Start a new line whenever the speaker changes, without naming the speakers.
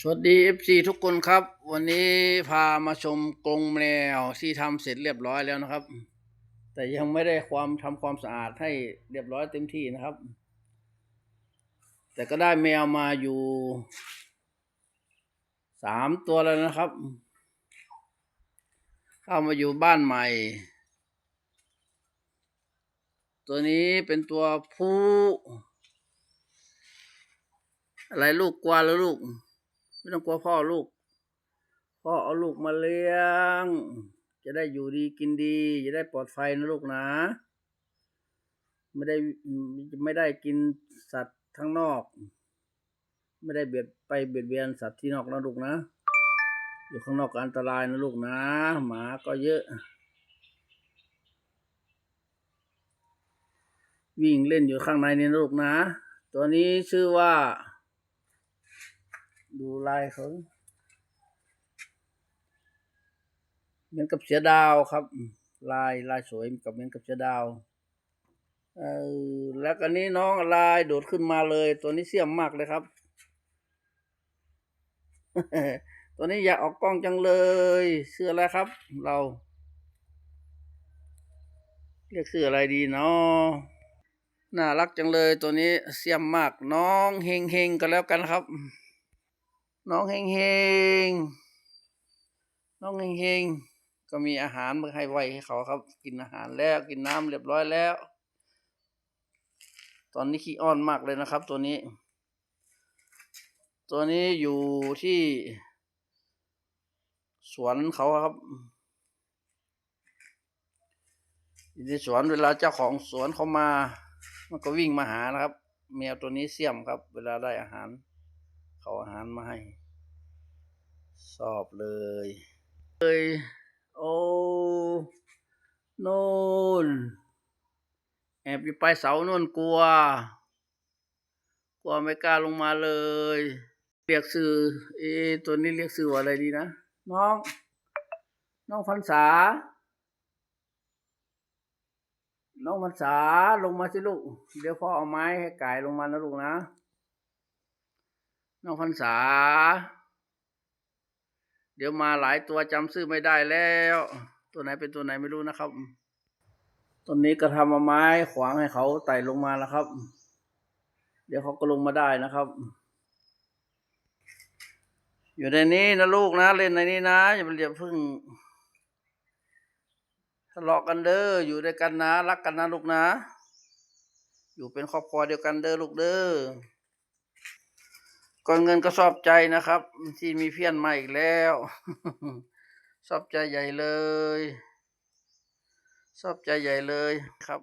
สวัสดี FC ทุกคนครับ วันนี้พามาชมกรงแมวที่ทำเสร็จเรียบร้อยแล้วนะครับ แต่ยังไม่ได้ความทำความสะอาดให้เรียบร้อยเต็มที่นะครับ แต่ก็ได้แมวมาอยู่สามตัวแล้วนะครับ เข้ามาอยู่บ้านใหม่ ตัวนี้เป็นตัวผู้อะไรลูกกลัวแล้วลูก ไม่ต้องกลัวพ่อลูก พ่อเอาลูกมาเลี้ยง จะได้อยู่ดีกินดี จะได้ปลอดภัยนะลูกนะ ไม่ได้ไม่ได้กินสัตว์ข้างนอก ไม่ได้เบียดไปเบียดเบียนสัตว์ที่นอกนะลูกนะ อยู่ข้างนอกอันตรายนะลูกนะ หมาก็เยอะ วิ่งเล่นอยู่ข้างในนี่นะลูกนะ ตัวนี้ชื่อว่า ดูลายเขาเหมือนกับเสือดาวครับ ลายลายสวยกับเหมือนกับเสือดาวเออแล้วก็นี้น้องลายโดดขึ้นมาเลย ตัวนี้เสี่ยมมากเลยครับ ตัวนี้อยากออกกล้องจังเลย เสื้ออะไรครับ เรา เรียกเสื้ออะไรดีเนาะน่ารักจังเลยตัวนี้เสี่ยมมากน้องเฮงเฮงๆกันแล้วกันครับ น้องเฮงเฮงน้องเฮงเฮงก็มีอาหารมาให้ไว้ให้เขาครับ กินอาหารแล้วกินน้ำเรียบร้อยแล้ว ตอนนี้ขี้อ้อนมากเลยนะครับ ตัวนี้ ตัวนี้อยู่ที่ สวนเขาครับอยู่ในสวนเวลาเจ้าของสวนเขามา มันก็วิ่งมาหานะครับ แมวตัวนี้เสี่ยมครับ เวลาได้อาหาร เขาอาหารมาให้ชอบเลยเลยโอ้โน่นแอบอยู่ปลายเสาโน่นกลัว กลัวไม่กล้าลงมาเลย เรียกสื่อเอตัวนี้เรียกสื่ออะไรดีนะ น้อง น้องพรรษา น้องพรรษาลงมาสิลูก เดี๋ยวพ่อเอาไม้ให้ไก่ลงมานะลูกนะ น้องพรรษา เดี๋ยวมาหลายตัวจำชื่อไม่ได้แล้ว ตัวไหนเป็นตัวไหนไม่รู้นะครับต้นนี้ก็ทำเอาไม้ขวางให้เขาไต่ลงมาแล้วครับ เดี๋ยวเขาก็ลงมาได้นะครับ อยู่ในนี้นะลูกนะ เล่นในนี้นะอย่าไปเรียบพึ่งทะเลาะกันเด้ออยู่ด้วยกันนะ รักกันนะลูกนะ อยู่เป็นครอบครัวเดียวกันเด้อลูกเด้อ ก่อนเงินก็ชอบใจนะครับ ที่มีเพี้ยนมาอีกแล้ว ชอบใจใหญ่เลย ชอบใจใหญ่เลยครับ